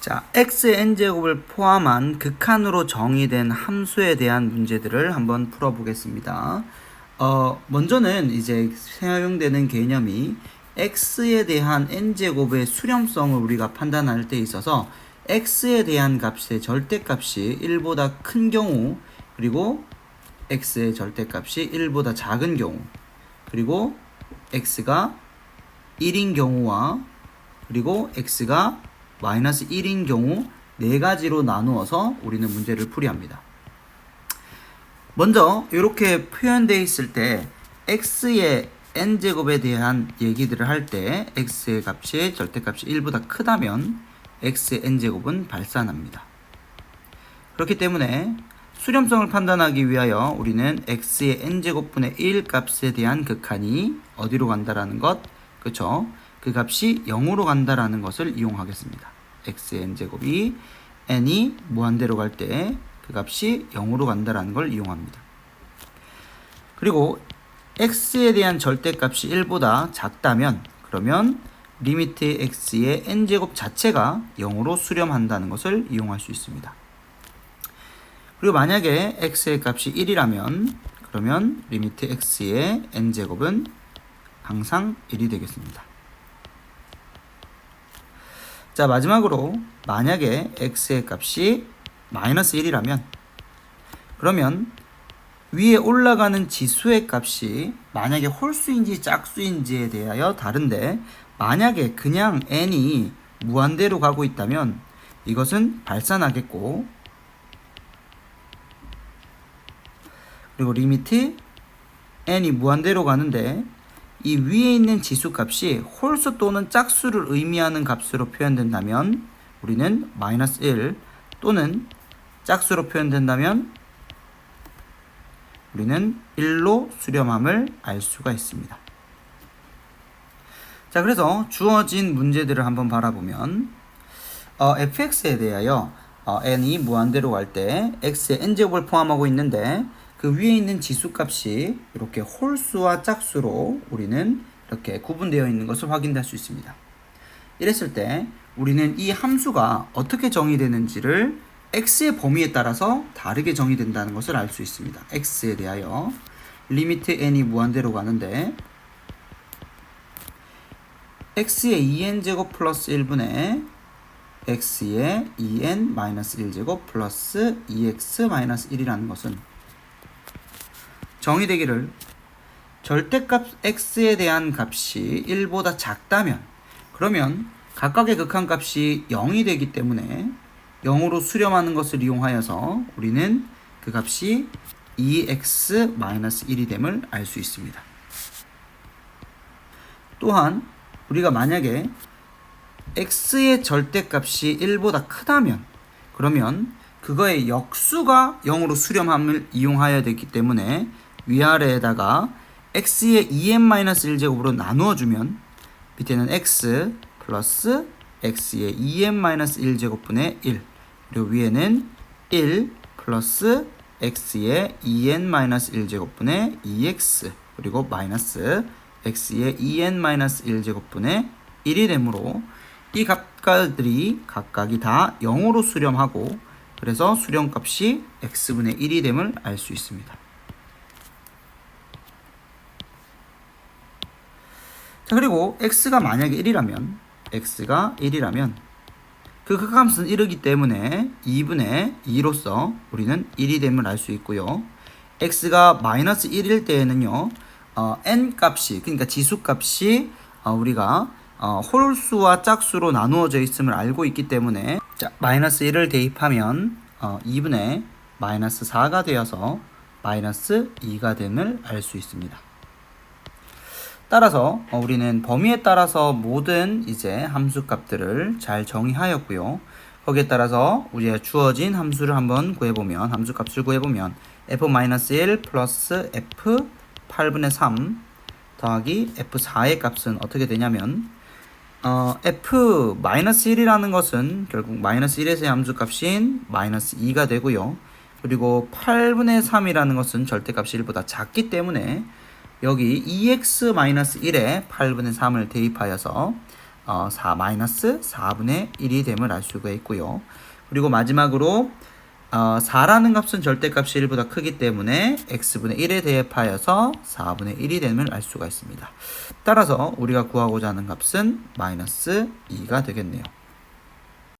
자, xn제곱을 포함한 극한으로 정의된 함수에 대한 문제들을 한번 풀어보겠습니다. 어, 먼저는 이제 사용되는 개념이 x에 대한 n제곱의 수렴성을 우리가 판단할 때 있어서 x에 대한 값의 절대값이 1보다 큰 경우 그리고 x의 절대값이 1보다 작은 경우 그리고 x가 1인 경우와 그리고 x가 마이너스 1인 경우 네 가지로 나누어서 우리는 문제를 풀이합니다. 먼저 이렇게 표현되어 있을 때 x의 n제곱에 대한 얘기들을 할 때 x의 값이 절대값이 1보다 크다면 x의 n제곱은 발산합니다. 그렇기 때문에 수렴성을 판단하기 위하여 우리는 x의 n제곱분의 1 값에 대한 극한이 어디로 간다라는 것, 그쵸? 그 값이 0으로 간다라는 것을 이용하겠습니다. X의 n제곱이 n이 무한대로 갈 때 그 값이 0으로 간다라는 걸 이용합니다. 그리고 x에 대한 절대값이 1보다 작다면 그러면 리미트 x의 n제곱 자체가 0으로 수렴한다는 것을 이용할 수 있습니다. 그리고 만약에 x의 값이 1이라면 그러면 리미트 x의 n제곱은 항상 1이 되겠습니다. 자 마지막으로 만약에 x의 값이 마이너스 1이라면 그러면 위에 올라가는 지수의 값이 만약에 홀수인지 짝수인지에 대하여 다른데 만약에 그냥 n이 무한대로 가고 있다면 이것은 발산하겠고 그리고 리미트 n이 무한대로 가는데 이 위에 있는 지수 값이 홀수 또는 짝수를 의미하는 값으로 표현된다면 우리는 마이너스 1 또는 짝수로 표현된다면 우리는 1로 수렴함을 알 수가 있습니다. 자, 그래서 주어진 문제들을 한번 바라보면 어, fx에 대하여 어, n이 무한대로 갈 때 x의 n제곱을 포함하고 있는데 그 위에 있는 지수 값이 이렇게 홀수와 짝수로 우리는 이렇게 구분되어 있는 것을 확인할 수 있습니다. 이랬을 때 우리는 이 함수가 어떻게 정의되는지를 x의 범위에 따라서 다르게 정의된다는 것을 알 수 있습니다. x에 대하여 리미트 n이 무한대로 가는데 x의 2n제곱 플러스 1분의 x의 2n 마이너스 1제곱 플러스 2x 마이너스 1이라는 것은 정의되기를 절대값 x에 대한 값이 1보다 작다면 그러면 각각의 극한값이 0이 되기 때문에 0으로 수렴하는 것을 이용하여서 우리는 그 값이 2x-1이 됨을 알 수 있습니다. 또한 우리가 만약에 x의 절대값이 1보다 크다면 그러면 그거의 역수가 0으로 수렴함을 이용하여야 되기 때문에 위아래에다가 x의 2n-1제곱으로 나누어 주면 밑에는 x 플러스 x의 2n-1제곱분의 1 그리고 위에는 1 플러스 x의 2n-1제곱분의 2x 그리고 마이너스 x의 2n-1제곱분의 1이 되므로 이 값들이 각각이 다 0으로 수렴하고 그래서 수렴값이 x분의 1이 됨을 알 수 있습니다. 그리고 x가 만약에 1이라면 x가 1이라면 그 극함수는 1이기 때문에 2분의 2로서 우리는 1이 됨을 알 수 있고요. x가 마이너스 1일 때에는요. 어, n 값이 그러니까 지수 값이 어, 우리가 어, 홀수와 짝수로 나누어져 있음을 알고 있기 때문에 자, 마이너스 1을 대입하면 어, 2분의 마이너스 4가 되어서 마이너스 2가 됨을 알 수 있습니다. 따라서 어, 우리는 범위에 따라서 모든 이제 함수 값들을 잘 정의하였고요. 거기에 따라서 우리가 주어진 함수를 한번 구해보면 함수 값을 구해보면 f-1 플러스 f 8분의 3 더하기 f4의 값은 어떻게 되냐면 어, f-1이라는 것은 결국 마이너스 1에서의 함수 값인 마이너스 2가 되고요. 그리고 8분의 3이라는 것은 절대값이 1보다 작기 때문에 여기 2x-1에 8분의 3을 대입하여서 어, 4 마이너스 4분의 1이 됨을 알 수가 있고요. 그리고 마지막으로 어, 4라는 값은 절대값이 1보다 크기 때문에 x분의 1에 대입하여서 4분의 1이 됨을 알 수가 있습니다. 따라서 우리가 구하고자 하는 값은 마이너스 2가 되겠네요.